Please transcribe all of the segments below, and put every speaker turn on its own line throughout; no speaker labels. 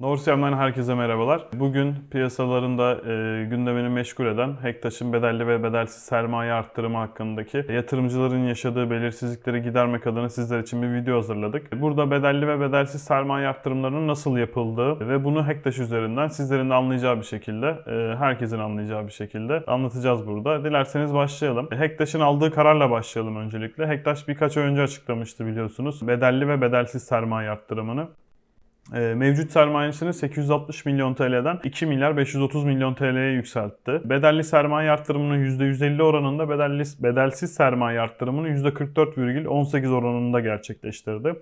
Norsiyam'dan herkese merhabalar. Bugün piyasalarında e, gündemini meşgul eden Hektaş'ın bedelli ve bedelsiz sermaye arttırımı hakkındaki yatırımcıların yaşadığı belirsizlikleri gidermek adına sizler için bir video hazırladık. Burada bedelli ve bedelsiz sermaye arttırımlarının nasıl yapıldığı ve bunu Hektaş üzerinden sizlerin de anlayacağı bir şekilde, e, herkesin anlayacağı bir şekilde anlatacağız burada. Dilerseniz başlayalım. Hektaş'ın aldığı kararla başlayalım öncelikle. Hektaş birkaç ay önce açıklamıştı biliyorsunuz bedelli ve bedelsiz sermaye arttırımını. E, Mevcut sermayesini 860 milyon TL'den 2 milyar 530 milyon TL'ye yükseltti. Bedelli sermaye arttırımının %150 oranında bedelli, bedelsiz sermaye arttırımını %44,18 oranında gerçekleştirdi.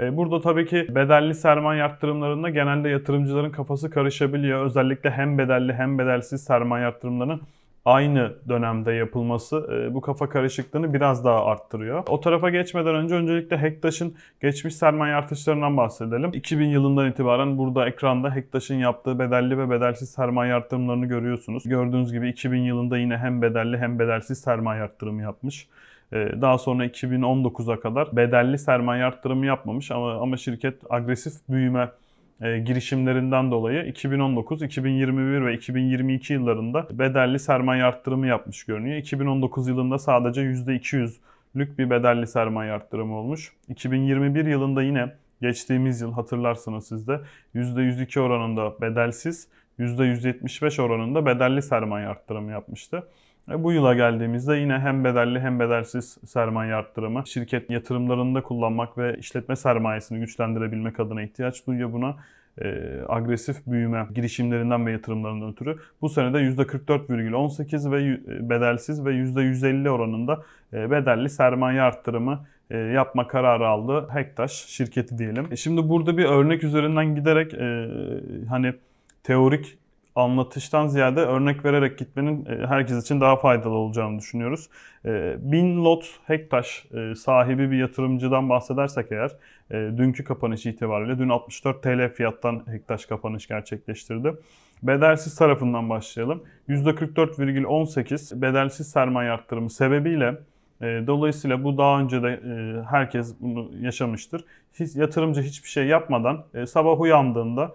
E, Burada tabii ki bedelli sermaye arttırımlarında genelde yatırımcıların kafası karışabiliyor. Özellikle hem bedelli hem bedelsiz sermaye arttırımlarının aynı dönemde yapılması e, bu kafa karışıklığını biraz daha arttırıyor. O tarafa geçmeden önce öncelikle Hektaş'ın geçmiş sermaye artışlarından bahsedelim. 2000 yılından itibaren burada ekranda Hektaş'ın yaptığı bedelli ve bedelsiz sermaye arttırımlarını görüyorsunuz. Gördüğünüz gibi 2000 yılında yine hem bedelli hem bedelsiz sermaye arttırımı yapmış. Ee, Daha sonra 2019'a kadar bedelli sermaye arttırımı yapmamış ama ama şirket agresif büyüme e, girişimlerinden dolayı 2019, 2021 ve 2022 yıllarında bedelli sermaye arttırımı yapmış görünüyor. 2019 yılında sadece %200'lük bir bedelli sermaye arttırımı olmuş. 2021 yılında yine geçtiğimiz yıl hatırlarsınız siz de %102 oranında bedelsiz, %175 oranında bedelli sermaye arttırımı yapmıştı. E, Bu yıla geldiğimizde yine hem bedelli hem bedelsiz sermaye arttırımı şirket yatırımlarında kullanmak ve işletme sermayesini güçlendirebilmek adına ihtiyaç duyuyor buna. E, agresif büyüme girişimlerinden ve yatırımlarından ötürü bu senede %44,18 ve y- bedelsiz ve %150 oranında e, bedelli sermaye arttırımı e, yapma kararı aldı Hektaş şirketi diyelim. E, Şimdi burada bir örnek üzerinden giderek e, hani teorik anlatıştan ziyade örnek vererek gitmenin e, herkes için daha faydalı olacağını düşünüyoruz. E, 1000 lot Hektaş e, sahibi bir yatırımcıdan bahsedersek eğer dünkü kapanış itibariyle dün 64 TL fiyattan Hektaş kapanış gerçekleştirdi. Bedelsiz tarafından başlayalım. %44,18 bedelsiz sermaye arttırımı sebebiyle Dolayısıyla bu daha önce de herkes bunu yaşamıştır. Hiç, yatırımcı hiçbir şey yapmadan sabah uyandığında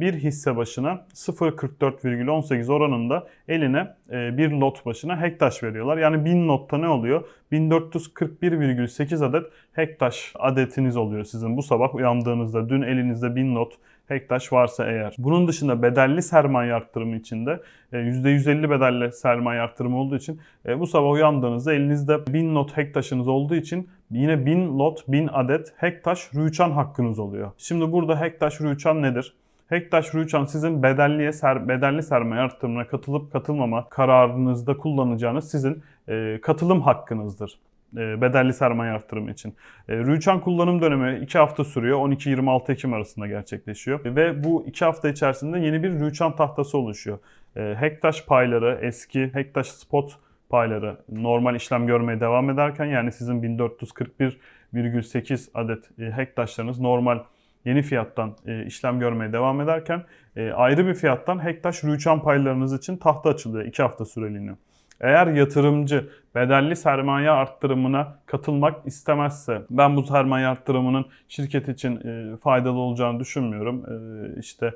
bir hisse başına 0.44,18 oranında eline e, bir lot başına hektaş veriyorlar. Yani 1000 lotta ne oluyor? 1441,8 adet hektaş adetiniz oluyor sizin bu sabah uyandığınızda. Dün elinizde 1000 lot hektaş varsa eğer. Bunun dışında bedelli sermaye arttırımı içinde e, %150 bedelli sermaye arttırımı olduğu için e, bu sabah uyandığınızda elinizde 1000 lot hektaşınız olduğu için yine 1000 lot 1000 adet hektaş rüçhan hakkınız oluyor. Şimdi burada hektaş rüçhan nedir? Hektaş Rüçhan sizin bedelliye ser, bedelli sermaye artırımına katılıp katılmama kararınızda kullanacağınız sizin e, katılım hakkınızdır. E, bedelli sermaye artırımı için. E, Rüçhan kullanım dönemi 2 hafta sürüyor. 12-26 Ekim arasında gerçekleşiyor. Ve bu 2 hafta içerisinde yeni bir Rüçhan tahtası oluşuyor. E, Hektaş payları, eski Hektaş spot payları normal işlem görmeye devam ederken yani sizin 1441,8 adet Hektaşlarınız normal yeni fiyattan e, işlem görmeye devam ederken e, ayrı bir fiyattan Hektaş Rüçhan paylarınız için tahta açılıyor 2 hafta süreliğine. Eğer yatırımcı bedelli sermaye arttırımına katılmak istemezse ben bu sermaye arttırımının şirket için e, faydalı olacağını düşünmüyorum. E, işte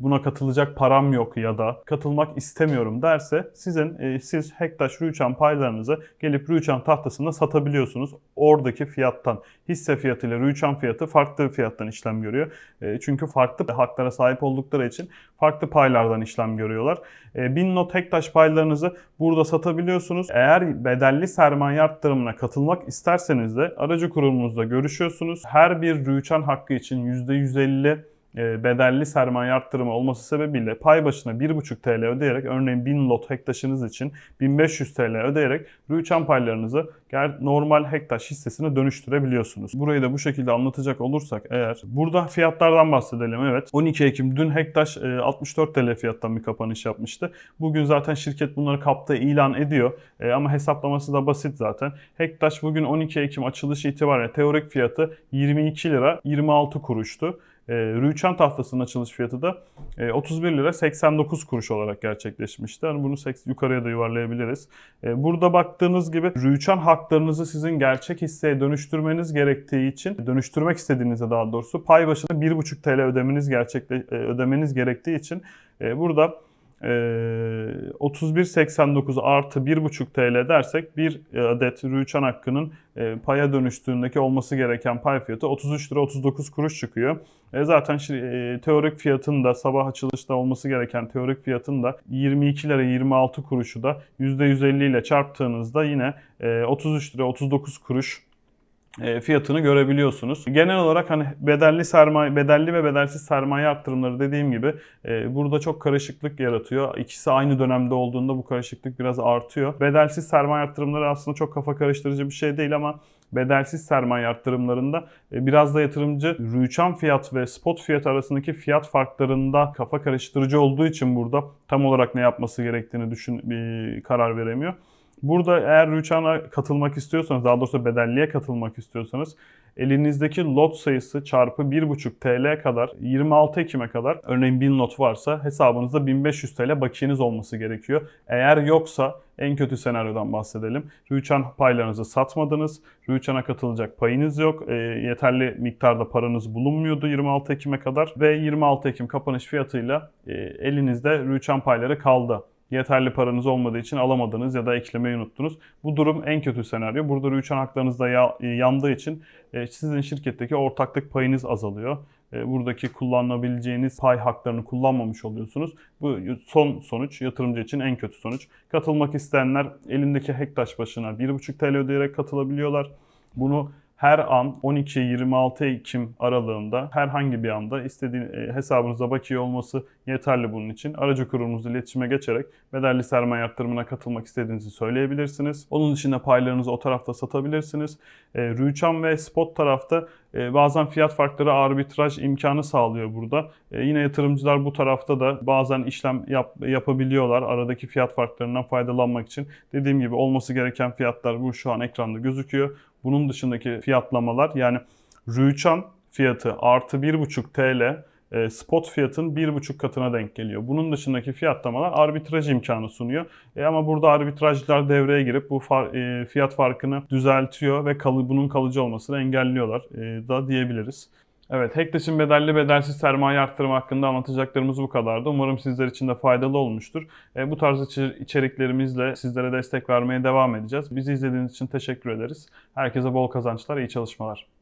buna katılacak param yok ya da katılmak istemiyorum derse sizin e, siz Hektaş Rüçhan paylarınızı gelip Rüçhan tahtasında satabiliyorsunuz. Oradaki fiyattan hisse fiyatı ile Rüçhan fiyatı farklı fiyattan işlem görüyor. E, çünkü farklı haklara sahip oldukları için farklı paylardan işlem görüyorlar. E, 1000 not Hektaş paylarınızı burada satabiliyorsunuz. Eğer bedelli sermaye arttırımına katılmak isterseniz de aracı kurumunuzla görüşüyorsunuz. Her bir Rüçhan hakkı için %150 e, bedelli sermaye arttırımı olması sebebiyle pay başına 1,5 TL ödeyerek örneğin 1000 lot hektaşınız için 1500 TL ödeyerek rüçhan paylarınızı ger- normal hektaş hissesine dönüştürebiliyorsunuz. Burayı da bu şekilde anlatacak olursak eğer burada fiyatlardan bahsedelim evet. 12 Ekim dün hektaş e, 64 TL fiyattan bir kapanış yapmıştı. Bugün zaten şirket bunları kapta ilan ediyor E, ama hesaplaması da basit zaten. Hektaş bugün 12 Ekim açılışı itibariyle teorik fiyatı 22 lira 26 kuruştu. E, Rüçhan tahtasının açılış fiyatı da e, 31 lira 89 kuruş olarak gerçekleşmişti. Yani bunu yukarıya da yuvarlayabiliriz. E, burada baktığınız gibi Rüçhan haklarınızı sizin gerçek hisseye dönüştürmeniz gerektiği için, dönüştürmek istediğinizde daha doğrusu pay başına 1,5 TL ödemeniz gerçekle, e, ödemeniz gerektiği için e, burada e, 31.89 artı 1,5 TL dersek bir adet Rüçhan hakkının e, paya dönüştüğündeki olması gereken pay fiyatı 33 lira 39 kuruş çıkıyor. E, zaten e, teorik fiyatın da sabah açılışta olması gereken teorik fiyatın da 22 lira 26 kuruşu da %150 ile çarptığınızda yine e, 33 lira 39 kuruş e, fiyatını görebiliyorsunuz. Genel olarak hani bedelli sermaye, bedelli ve bedelsiz sermaye arttırımları dediğim gibi e, burada çok karışıklık yaratıyor. İkisi aynı dönemde olduğunda bu karışıklık biraz artıyor. Bedelsiz sermaye arttırımları aslında çok kafa karıştırıcı bir şey değil ama bedelsiz sermaye arttırımlarında e, biraz da yatırımcı rüçhan fiyat ve spot fiyat arasındaki fiyat farklarında kafa karıştırıcı olduğu için burada tam olarak ne yapması gerektiğini düşün bir karar veremiyor. Burada eğer Rüçhan'a katılmak istiyorsanız, daha doğrusu bedelliye katılmak istiyorsanız elinizdeki lot sayısı çarpı 1,5 TL kadar 26 Ekim'e kadar örneğin 1000 lot varsa hesabınızda 1500 TL bakiyeniz olması gerekiyor. Eğer yoksa en kötü senaryodan bahsedelim. Rüçhan paylarınızı satmadınız. Rüçhan'a katılacak payınız yok. E, yeterli miktarda paranız bulunmuyordu 26 Ekim'e kadar ve 26 Ekim kapanış fiyatıyla e, elinizde Rüçhan payları kaldı yeterli paranız olmadığı için alamadınız ya da eklemeyi unuttunuz. Bu durum en kötü senaryo. Burada rüçhan haklarınız da ya- yandığı için e, sizin şirketteki ortaklık payınız azalıyor. E, Buradaki kullanabileceğiniz pay haklarını kullanmamış oluyorsunuz. Bu son sonuç yatırımcı için en kötü sonuç. Katılmak isteyenler elindeki hektaş başına 1,5 TL ödeyerek katılabiliyorlar. Bunu her an 12-26 Ekim aralığında herhangi bir anda istediğin e, hesabınıza bakiye olması yeterli bunun için. Aracı kurumunuzla iletişime geçerek bedelli sermaye arttırımına katılmak istediğinizi söyleyebilirsiniz. Onun dışında paylarınızı o tarafta satabilirsiniz. E, Rüçhan ve Spot tarafta bazen fiyat farkları arbitraj imkanı sağlıyor burada. E, yine yatırımcılar bu tarafta da bazen işlem yap, yapabiliyorlar aradaki fiyat farklarından faydalanmak için. Dediğim gibi olması gereken fiyatlar bu şu an ekranda gözüküyor. Bunun dışındaki fiyatlamalar yani Rüçhan fiyatı artı 1,5 TL e, spot fiyatın 1,5 katına denk geliyor. Bunun dışındaki fiyatlamalar arbitraj imkanı sunuyor. E, ama burada arbitrajcılar devreye girip bu far- e, fiyat farkını düzeltiyor ve kalı, bunun kalıcı olmasını engelliyorlar e, da diyebiliriz. Evet, Hektaş'ın bedelli bedelsiz sermaye arttırımı hakkında anlatacaklarımız bu kadardı. Umarım sizler için de faydalı olmuştur. E, bu tarz içer- içeriklerimizle sizlere destek vermeye devam edeceğiz. Bizi izlediğiniz için teşekkür ederiz. Herkese bol kazançlar, iyi çalışmalar.